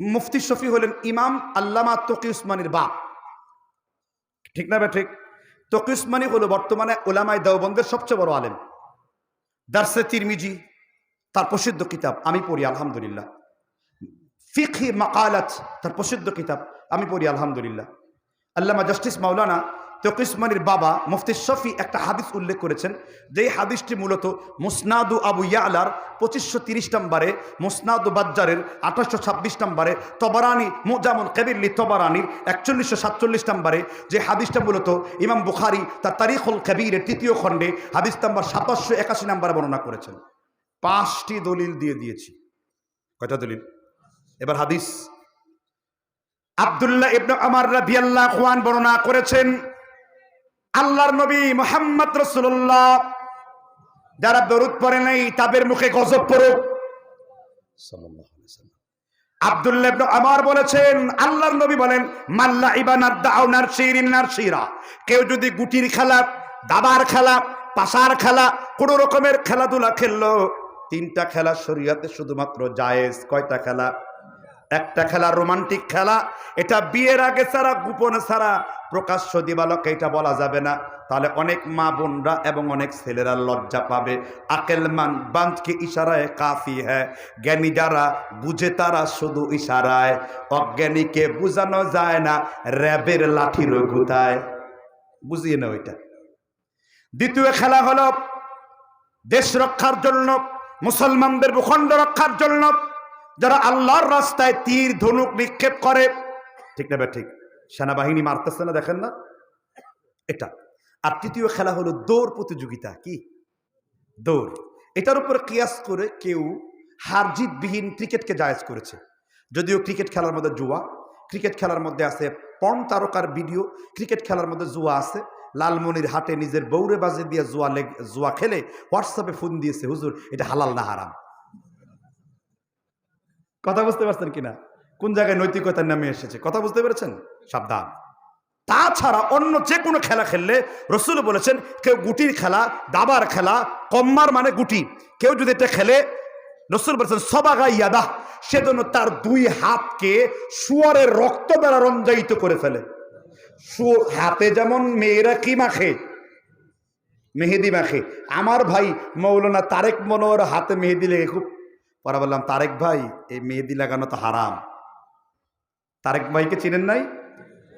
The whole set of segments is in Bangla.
মুফতি শফি হলেন ইমাম আল্লামা তকি উসমানির বাপ। ঠিক না ঠিক? তকি উসমানি হলো বর্তমানে ওলামায় দেওবন্দের সবচেয়ে বড় আলেম। দার্সে তিরমিজি, তার প্রসিদ্ধ কিতাব, আমি পড়ি, আলহামদুলিল্লাহ। ফিখি মাকালাত, তার প্রসিদ্ধ কিতাব, আমি পড়ি, আলহামদুলিল্লাহ। আল্লামা জাস্টিস মাওলানা তকিসমানির বাবা মুফতি শফি একটা হাদিস উল্লেখ করেছেন যে হাদিসটি মূলত মুসনাদু আবু ইয়ালার পঁচিশশো তিরিশ নম্বরে, মুসনাদু বাজ্জারের আঠাশশো ছাব্বিশ নম্বরে, তবরানি মোজামুল কেবিরলি তবরানির একচল্লিশশো সাতচল্লিশ নম্বরে, যে হাদিসটা মূলত ইমাম বুখারি তার তারিখুল কবিরের তৃতীয় খণ্ডে, হাদিস নম্বর সাতাশশো একাশি নম্বরে বর্ণনা করেছেন। পাঁচটি দলিল দিয়ে দিয়েছি। কয়টা দলিল? এবার হাদিস। আব্দুল্লাহ ইবনে আমার রাদিয়াল্লাহু খুয়ান বর্ণনা করেছেন আল্লাহর নবী মোহাম্মদ রসুল্লাহ যারা দরুদ পড়ে নাই, তাদের মুখে গজব পড়ুক। আমার বলেছেন, আল্লাহর নবী বলেন মাল্লা কেউ যদি গুটির খেলা, দাবার খেলা খেলা, কোন রকমের খেলাধুলা খেললো, তিনটা খেলা শরীয়তে শুধুমাত্র জায়েজ, কয়টা খেলা? একটা খেলা, রোমান্টিক খেলা, এটা বিয়ের আগে ছাড়া, গোপনে ছাড়া প্রকাশ্য দিবালকে এটা বলা যাবে না। তাহলে অনেক মা বোনরা এবং অনেক ছেলেরা লজ্জা পাবে। আকেলমান বাঁধকে ইশারায় কাফি হ্যাঁ জ্ঞানী যারা বুঝে তারা শুধু ইশারায়। অজ্ঞানীকে বুঝানো যায় না, র্যাবের লাঠির গুতায়। বুঝিয়ে না ওইটা দ্বিতীয় খেলা হলো দেশ রক্ষার জন্য, মুসলমানদের ভূখণ্ড রক্ষার জন্য যারা আল্লাহর রাস্তায় তীর, ধনুক নিক্ষেপ করে, ঠিক না ঠিক? সেনাবাহিনী মারতেছে না, দেখেন না? এটা। আর তৃতীয় খেলা হলো দৌড় প্রতিযোগিতা, কি? দৌড়। এটার উপরে কিয়াস করে কেউ হারজিতবিহীন ক্রিকেটকে জায়েজ করেছে। যদিও ক্রিকেট খেলার মধ্যে জুয়া, ক্রিকেট খেলার মধ্যে আছে পণ তারকার ভিডিও, ক্রিকেট খেলার মধ্যে জুয়া আছে। লালমনির হাটে নিজের বৌরে বাজে দিয়ে জুয়া জুয়া খেলে হোয়াটসঅ্যাপে ফোন দিয়েছে, হুজুর, এটা হালাল না হারাম। কথা বুঝতে পারছেন কিনা? কোন জায়গায় নৈতিকতার নামে এসেছে? কথা বুঝতে পেরেছেন? সাবধান। তাছাড়া অন্য যে কোনো খেলা খেললে রসুল বলেছেন, কেউ গুটির খেলা, দাবার খেলা, কম্মার মানে গুটি। কেউ যদি এটা খেলে, রসুল বলেছেন, সবাগা ইয়াদা সেজন্য তার দুই হাতকে শুয়ারের রক্ত দ্বারা রঞ্জায়িত করে ফেলে। হাতে যেমন মেয়েরা কি মাখে? মেহেদি মাখে। আমার ভাই মৌলানা তারেক মনোয়ার হাতে মেহেদি লেগে খুব পরে বললাম, তারেক ভাই, এই মেহেদি লাগানো তো হারাম। তারেক ভাইকে চিনেন নাই?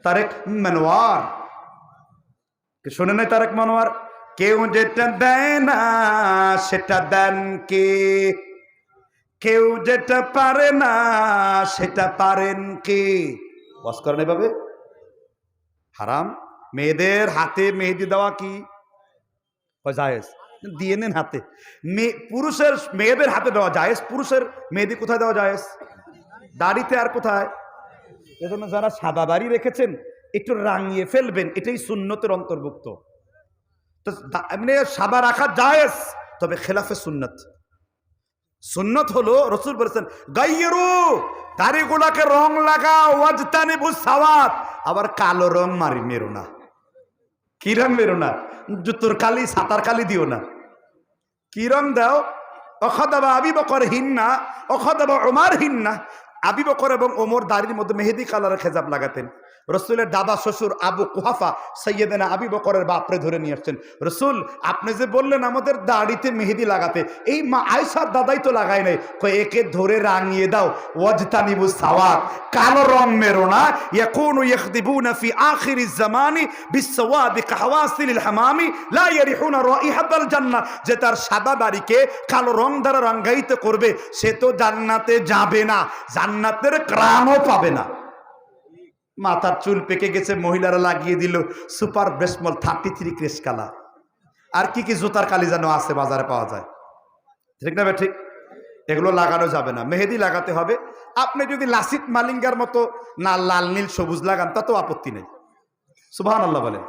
তারেক মনোয়ার। কে শোনে নাই তারেক মনোয়ার? কেউ যেটা দেয় না, সেটা দেন কে? কেউ যেটা পারে না, সেটা পারেন কে? বস করেন এভাবে? হারাম। মেয়েদের হাতে মেহেদি দেওয়া কি? জায়েজ। দিয়ে নেন হাতে। মেয়ে পুরুষের মেয়েদের হাতে দেওয়া জায়েজ, পুরুষের মেহেদি কোথায় দেওয়া জায়েজ? দাড়িতে আর কোথায়? এজন্য যারা সাদা দাড়ি রেখেছেন, একটু রাঙিয়ে ফেলবেন, এটাই সুন্নতের অন্তর্ভুক্ত। তো এমনি সাদা রাখা জায়েজ, তবে খেলাফে সুন্নত। সুন্নত হলো রসুল বলেছেন, গাইয়েরু, দাড়িগুলাকে রং লাগাও ওয়াজতানি সাওয়াত। আবার কালো রং মারি মেরো না। কি রং বেরো না? জুতোর কালি সাতার কালি দিও না। কি রং দাও? অখদাবা আবি বকর হিন্না, অখদাবা ওমার হিন্না। আবি বকর এবং ওমর দাড়ির মধ্যে মেহেদি কালারের খেজাব লাগাতেন। রসুলের দাদা, শ্বশুর আবু কুহাফা সৈয়দেনা আবি বকরের বাপরে ধরে নিয়ে আসছেন। রসুল, আপনি যে বললেন আমাদের দাড়িতে মেহেদি লাগাতে, এই মা আয়সার দাদাই তো লাগায় নাই। কই একে ধরে রাঙিয়ে দাও, ওয়াজতানিবু সাওয়াত কালো রং মেরো না। ইয়াকুনু ইয়াখদিবুনা ফি আখির জামানি বিসওয়াদি কাহওয়াসিল হামামি লা ইয়ারিহুনা রাইহাতাল জান্নাহ। যে তার সাদা দাড়িকে কালো রং দ্বারা রঙ্গায়িত করবে, সে তো জান্নাতে যাবে না। জান্নাতের ক্রামও পাবে না। মাথার চুল পেকে গেছে, মহিলারা লাগিয়ে দিল সুপার বেসমল থার্টি থ্রি ক্রেস কালা আর কি কি জুতার কালি যেন আছে বাজারে পাওয়া যায়? ঠিক না ঠিক? এগুলো লাগানো যাবে না। মেহেদি লাগাতে হবে। আপনি যদি লাসিত মালিঙ্গার মতো না লাল, নীল, সবুজ লাগান, তাতেও আপত্তি নেই। সুবাহান আল্লাহ বলেন।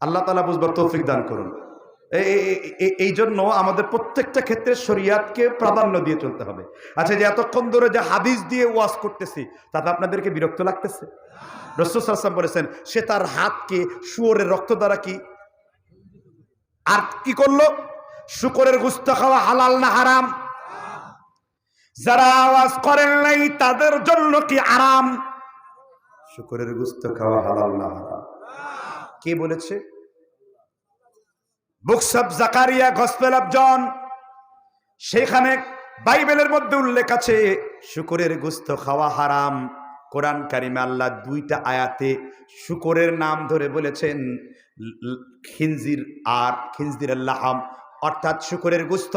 আল্লাহ তালা বুঝবার তৌফিক দান করুন। এই- জন্য আমাদের প্রত্যেকটা ক্ষেত্রে শরিয়াতকে প্রাধান্য দিয়ে চলতে হবে। আচ্ছা যে এতক্ষণ ধরে যে হাদিস দিয়ে ওয়াজ করতেছি, তাতে আপনাদেরকে বিরক্ত লাগতেছে? রসুলাম বলেছেন, সে তার হাতকে শুয়োরের রক্ত দ্বারা কি আর কি করল? শুকরের গুস্ত খাওয়া হালাল না হারাম? যারা আওয়াজ করেন নাই, তাদের জন্য কি আরাম? শুকরের গুস্ত খাওয়া হালাল না হারাম? কে বলেছে? Books of Zechariah gospel John সেখানে বাইবেলের মধ্যে উল্লেখ আছে, শুকরের গুস্ত খাওয়া হারাম। কোরআন কারিমে আল্লাহ দুইটা আয়াতে শুকরের নাম ধরে বলেছেন, খিনজির আর, খিনজির আল্লাহাম অর্থাৎ শুকরের গুস্ত।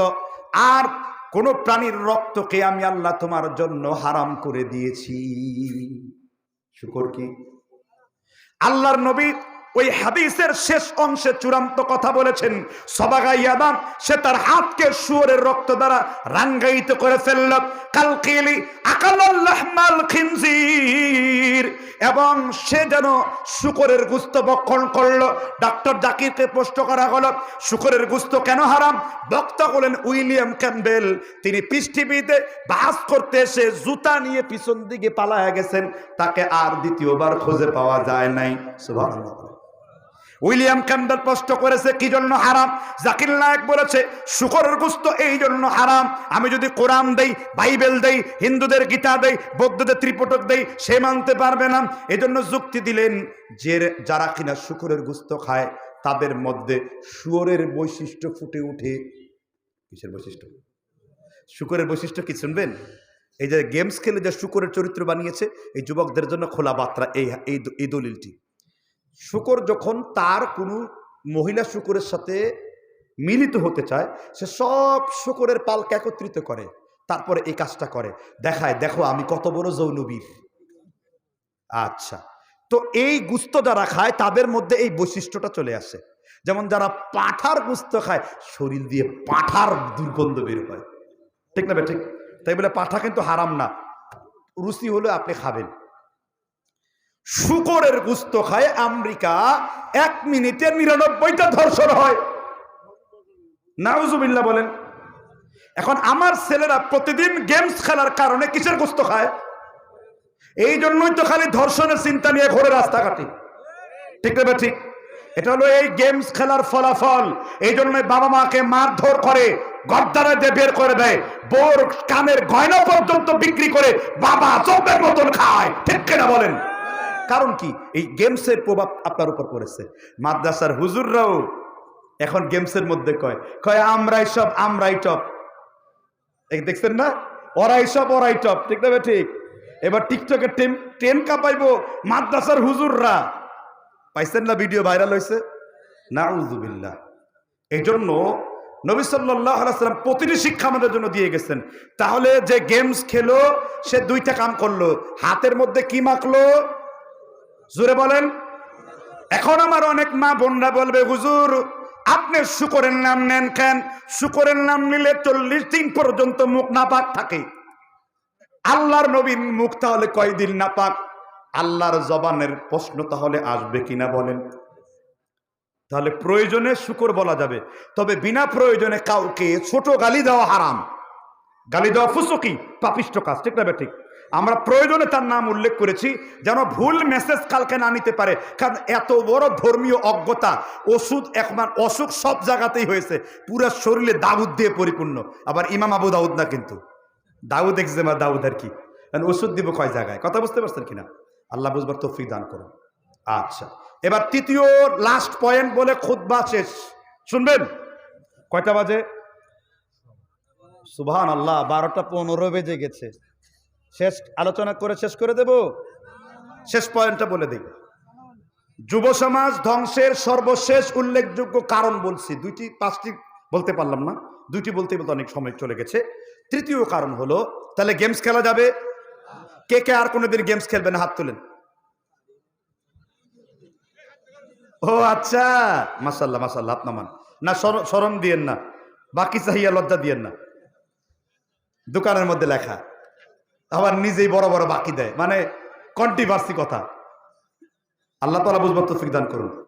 আর কোন প্রাণীর রক্তকে আমি আল্লাহ তোমার জন্য হারাম করে দিয়েছি। শুকর কি? আল্লাহর নবী ওই হাদিসের শেষ অংশে চূড়ান্ত কথা বলেছেন সবাগাইয়াদাম সে তার হাতকে শুয়োরের রক্ত দ্বারা রাঙ্গায়িত করে ফেলল। কালকিলি আকালাল্লাহমাল খিনজির। এবং সে যেন শুকরের গুস্ত বক্ষণ করল। ডক্টর জাকিরকে প্রশ্ন করা হলো, শুকরের গুস্ত কেন হারাম? বক্তা হলেন উইলিয়াম ক্যাম্বেল তিনি পৃথিবীতে বাস করতে এসে জুতা নিয়ে পিছন দিকে পালায়া গেছেন, তাকে আর দ্বিতীয়বার খুঁজে পাওয়া যায় নাই। সুবহানাল্লাহ। উইলিয়াম ক্যাম্বেল প্রশ্ন করেছে, কি জন্য হারাম? জাকির নায়ক বলেছে, শুকরের গুস্ত এই জন্য হারাম। আমি যদি কোরআন দেই, বাইবেল দেই, হিন্দুদের গীতা দেই, বৌদ্ধদের ত্রিপটক দেই, সে মানতে পারবে না। এজন্য যুক্তি দিলেন যে যারা কিনা শুকরের গুস্ত খায়, তাদের মধ্যে শুয়োরের বৈশিষ্ট্য ফুটে উঠে কিসের বৈশিষ্ট্য? শুকরের বৈশিষ্ট্য কি শুনবেন? এই যে গেমস খেলে যে শুকরের চরিত্র বানিয়েছে, এই যুবকদের জন্য খোলা বার্তা, এই এই এই দলিলটি। শুকর যখন তার কোনো মহিলা শুকরের সাথে মিলিত হতে চায়, সে সব শুকরের পালকে একত্রিত করে, তারপরে এই কাজটা করে। দেখায়, দেখো আমি কত বড় যৌনবীর। আচ্ছা। তো এই গুস্ত যারা খায়, তাদের মধ্যে এই বৈশিষ্ট্যটা চলে আসে। যেমন যারা পাঠার গুস্ত খায়, শরীর দিয়ে পাঠার দুর্গন্ধ বের হয়। ঠিক না ঠিক? তাই বলে পাঠা কিন্তু হারাম না। রুচি হলে আপনি খাবেন। শুকরের গুস্ত খায় আমেরিকা, এক মিনিটে নিরানব্বইটা ধর্ষণ হয়। নাউজুবিল্লা বলেন, এখন আমার ছেলেরা প্রতিদিন গেমস খেলার কারণে কিসের গুস্ত খায়? এই জন্যই তো খালি ধর্ষণের চিন্তা নিয়ে ঘোরে রাস্তাঘাটে। ঠিক না ঠিক? এটা হলো এই গেমস খেলার ফলাফল। এই জন্য বাবা মাকে মারধর করে গদ্দারা দিয়ে বের করে দেয়। বোর কানের গয়না পর্যন্ত বিক্রি করে বাবা চোখের মতন খায়। ঠিক কিনা বলেন? কারণ কি? এই গেমসের প্রভাব আপনার উপর পড়েছে। মাদ্রাসার হুজুররাও এখন গেমসের মধ্যে কয় কয়, আমরাই সব, আমরাই টপ দেখছেন না? ওরাই সব, ওরাই টপ ঠিক না ঠিক? এবার টিকটকে টেন টেন কাপাইবো মাদ্রাসার হুজুররা। পাইছেন না ভিডিও ভাইরাল হয়েছে না উজুবিল্লা এই জন্য নবী সাল্লাম প্রতিটি শিক্ষা আমাদের জন্য দিয়ে গেছেন। তাহলে যে গেমস খেলো, সে দুইটা কাম করল। হাতের মধ্যে কি মাখলো? জোরে বলেন। এখন আমার অনেক মা বোনরা বলবে, হুজুর, আপনি শুকরের নাম নেন কেন? শুকরের নাম নিলে চল্লিশ দিন পর্যন্ত মুখ নাপাক থাকে। আল্লাহর নবীন মুখ তাহলে কয়দিন নাপাক? আল্লাহর জবানের প্রশ্ন তাহলে আসবে কিনা বলেন। তাহলে প্রয়োজনে শুকর বলা যাবে। তবে বিনা প্রয়োজনে কাউকে ছোট গালি দেওয়া হারাম। গালি দেওয়া ফুসকি, পাপিষ্ট কাজ, ঠিক না ঠিক? আমরা প্রয়োজনে তার নাম উল্লেখ করেছি, যেন ভুল মেসেজ কালকে না নিতে পারে। কারণ এত বড় ধর্মীয় অজ্ঞতা, ওষুধ এখন অসুখ সব জায়গাতেই হয়েছে। পুরো শরীরে দাউদ দিয়ে পরিপূর্ণ। আবার ইমাম আবু দাউদ না কিন্তু। দাউদ এক্সেমা দাউদ আর কি। কারণ ওষুধ দিব কয় জায়গায়? কথা বুঝতে পারছেন কিনা? আল্লাহ বুঝবার তৌফিক দান করুন। আচ্ছা। এবার তৃতীয় লাস্ট পয়েন্ট বলে খুদ্া শেষ। শুনবেন? কয়টা বাজে? সুবহান আল্লাহ বারোটা পনেরো বেজে গেছে। শেষ আলোচনা করে শেষ করে দেব। শেষ পয়েন্টটা বলে দিই। যুব সমাজ ধ্বংসের সর্বশেষ উল্লেখযোগ্য কারণ বলছি। দুইটি, পাঁচটি বলতে পারলাম না। দুইটি বলতে বলতে অনেক সময় চলে গেছে। তৃতীয় কারণ হলো, তাহলে গেমস খেলা যাবে? কে কে আর কোনোদিন গেমস খেলবে না? হাত তুলেন। ও আচ্ছা মাসাল্লাহ মাসাল্লাহ হাত নামান। না, সর- সরম দিয়েন না। বাকি চাহিয়া লজ্জা দিয়েন না। দোকানের মধ্যে লেখা। আবার নিজেই বড় বড় বাকি দেয়। মানে কন্ট্রিভার্সি কথা। আল্লাহ তালা বুঝবার তো দান করুন।